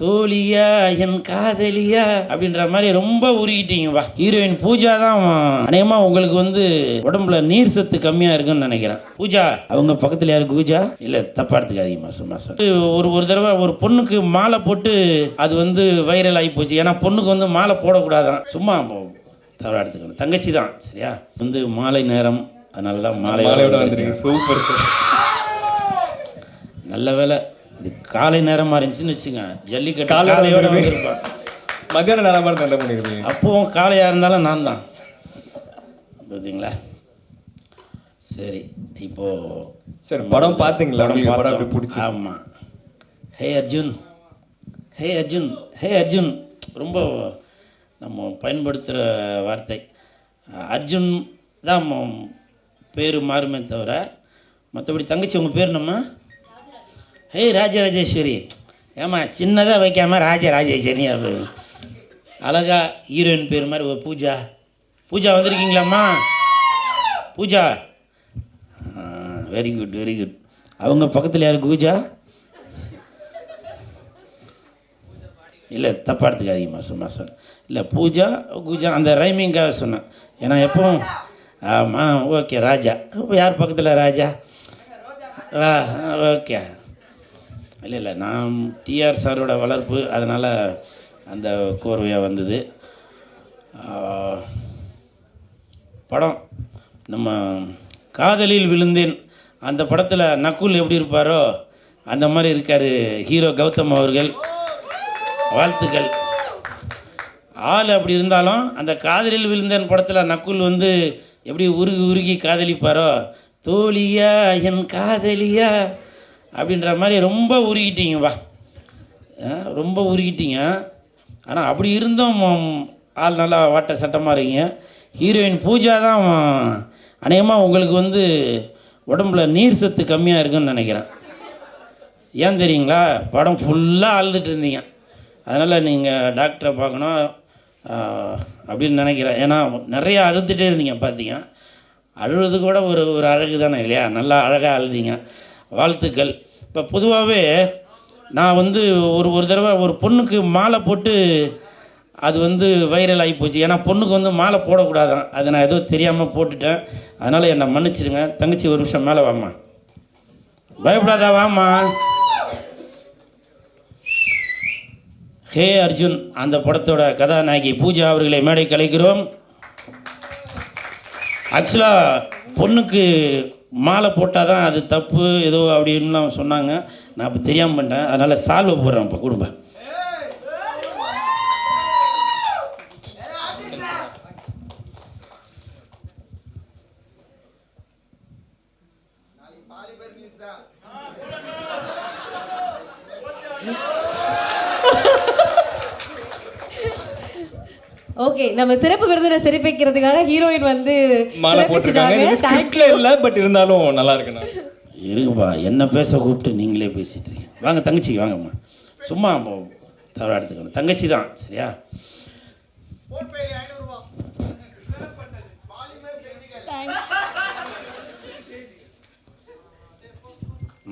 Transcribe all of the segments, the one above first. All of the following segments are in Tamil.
தோழியா என் காதலியா அப்படின்ற மாதிரி ரொம்ப உருகிட்டீங்க வா. ஹீரோயின் பூஜா தான் அநேகமாக உங்களுக்கு வந்து உடம்புல நீர் சத்து கம்மியாக இருக்குன்னு நினைக்கிறேன். பூஜா அவங்க பக்கத்தில் யாரு பூஜா? இல்லை தப்பா எடுத்துக்காதீங்கம்மா சும்மா சார் ஒரு ஒரு தடவை ஒரு பொண்ணுக்கு மாலை போட்டு அது வந்து வைரல் ஆகி போச்சு. ஏன்னா பொண்ணுக்கு வந்து மாலை போடக்கூடாதான். சும்மா தவறா எடுத்துக்கணும். தங்கச்சி தான் சரியா? வந்து மாலை நேரம் அதனால தான் வந்துருக்கீங்க. சூப்பர் சார் நல்ல வேலை இது காலை நேரமாக இருந்துச்சுன்னு வச்சுங்க ஜல்லிக்கட்டு காலையோட. வந்திருப்பான் மத்தியான நேரம் மாதிரி தண்டை பண்ணிருக்கீங்க அப்பவும் காளையாக இருந்தாலும் நான் தான். பார்த்தீங்களா சரி இப்போ சரி படம் பார்த்தீங்களா? படம். அப்படி பிடிச்சி. ஆமாம் ஹே அர்ஜுன். ஹே அர்ஜுன். ஹே அர்ஜுன். ரொம்ப நம்ம பயன்படுத்துகிற வார்த்தை. அர்ஜுன் தான் பேர் மாறுமே தவிர மற்றபடி தங்கச்சி உங்கள் பேர் நம்ம ஹே ராஜராஜேஸ்வரி ஏமா சின்னதாக வைக்காம ராஜராஜேஸ்வரி அழகா ஹீரோயின் பேர் மாதிரி ஒரு Pooja. Pooja வந்திருக்கீங்களாம்மா? Pooja. Very good very good அவங்க பக்கத்தில் யார் பூஜா இல்லை தப்பா எடுத்துக்காதீங்கம்மா சும்மா சொன்னேன் இல்லை பூஜா பூஜா அந்த ரைமிங்காக சொன்னேன். ஏன்னா எப்பவும் ஆமாம் ஓகே ராஜா. இப்போ யார் பக்கத்தில் ராஜா? ஆ ஓகே. இல்லை இல்லை. நான் டிஆர் சாரோட வளர்ப்பு அதனால் அந்த கோர்வையாக வந்தது. படம். நம்ம காதலில் விழுந்தேன். அந்த படத்தில் நக்குல் எப்படி இருப்பாரோ அந்த மாதிரி இருக்கார் ஹீரோ கௌதம் அவர்கள். வாழ்த்துக்கள். ஆள் அப்படி இருந்தாலும் அந்த காதலில் விழுந்தேன் படத்தில் நக்குல் வந்து எப்படி உருகி உருகி காதலிப்பாரோ தோழியா என் காதலியா அப்படின்ற மாதிரி ரொம்ப உருகிட்டீங்கப்பா ஆ, ரொம்ப உருகிட்டீங்க. ஆனால் அப்படி இருந்தும் ஆள் நல்லா வாட்ட சட்டமாக இருக்கீங்க. ஹீரோயின் பூஜா தான் அநேகமாக உங்களுக்கு வந்து உடம்புல நீர் சத்து கம்மியாக இருக்குன்னு நினைக்கிறேன். ஏன் தெரியுங்களா? படம் ஃபுல்லாக அழுதுட்டு இருந்தீங்க. அதனால் நீங்கள் டாக்டரை பார்க்கணும் அப்படின்னு நினைக்கிறேன். ஏன்னா நிறையா அழுதுகிட்டே இருந்தீங்க பார்த்தீங்க அழுவது கூட ஒரு ஒரு அழகு தானே இல்லையா? நல்லா அழகாக அழுதீங்க. வாழ்த்துக்கள். இப்போ பொதுவாகவே நான் வந்து ஒரு ஒரு தடவை ஒரு பொண்ணுக்கு மாலை போட்டு அது வந்து வைரல் ஆகி போச்சு. ஏன்னா பொண்ணுக்கு வந்து மாலை போடக்கூடாதான். அதை நான் ஏதோ தெரியாமல் போட்டுட்டேன். அதனால் என்னை மன்னிச்சிடுங்க தங்கச்சி ஒரு நிமிஷம் மேலே வாம்மா. பயப்படாதா வாம்மா. ஹே அர்ஜுன் அந்த படத்தோட கதாநாயகி பூஜா அவர்களை மேடை கலைக்கிறோம் ஆக்சுவலாக பொண்ணுக்கு மாலை போட்டால் தான் அது தப்பு ஏதோ அப்படின்லாம் சொன்னாங்க. நான் இப்போ தெரியாமல் பண்ணிட்டேன். அதனால் சால்வை போடுறேன் இப்போ குடும்பம் ஓகே நம்ம சிறப்பு விருந்தினை சிறப்பிக்கிறதுக்காக ஹீரோயின் வந்து மாலை போட்டிருக்காங்க. ஸ்கிரிப்ட்ல இல்ல பட் இருந்தாலும் நல்லா இருக்குண்ணா. இருக்குப்பா என்ன பேச கூப்பிட்டு நீங்களே பேசிட்டு இருக்கீங்க. வாங்க தங்கச்சிக்கு வாங்கம்மா. சும்மா தவறா எடுத்துக்கணும். தங்கச்சி தான் சரியா?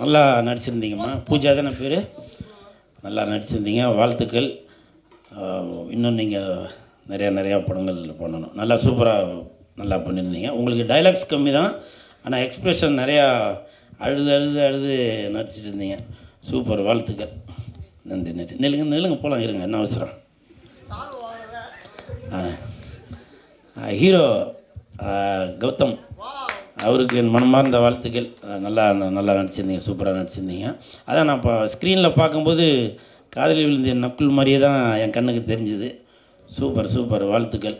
நல்லா நடிச்சிருந்தீங்கம்மா. பூஜா தானே பேர்? நல்லா நடிச்சிருந்தீங்க. வாழ்த்துக்கள். இன்னும் நீங்கள் நிறையா நிறையா படங்கள் பண்ணணும். நல்லா சூப்பராக நல்லா பண்ணியிருந்தீங்க. உங்களுக்கு டைலாக்ஸ் கம்மி தான் ஆனால் எக்ஸ்ப்ரெஷன் நிறையா அழுது அழுது அழுது நடிச்சிட்டு இருந்தீங்க. சூப்பர் வாழ்த்துக்கள். நன்றி நன்றி. நில்லுங்க நில்லுங்க போகலாம் இருங்க. என்ன அவசரம்? ஹீரோ கௌதம். அவருக்கு என் மனமார்ந்த வாழ்த்துக்கள். நல்லா நல்லா நடிச்சிருந்தீங்க சூப்பராக நடிச்சிருந்தீங்க. அதான் நான் இப்போ ஸ்க்ரீனில் பார்க்கும்போது காதலி விழுந்த நக்குள் மாதிரியே தான் என் கண்ணுக்கு தெரிஞ்சுது. Super super. வாழ்த்துக்கள்.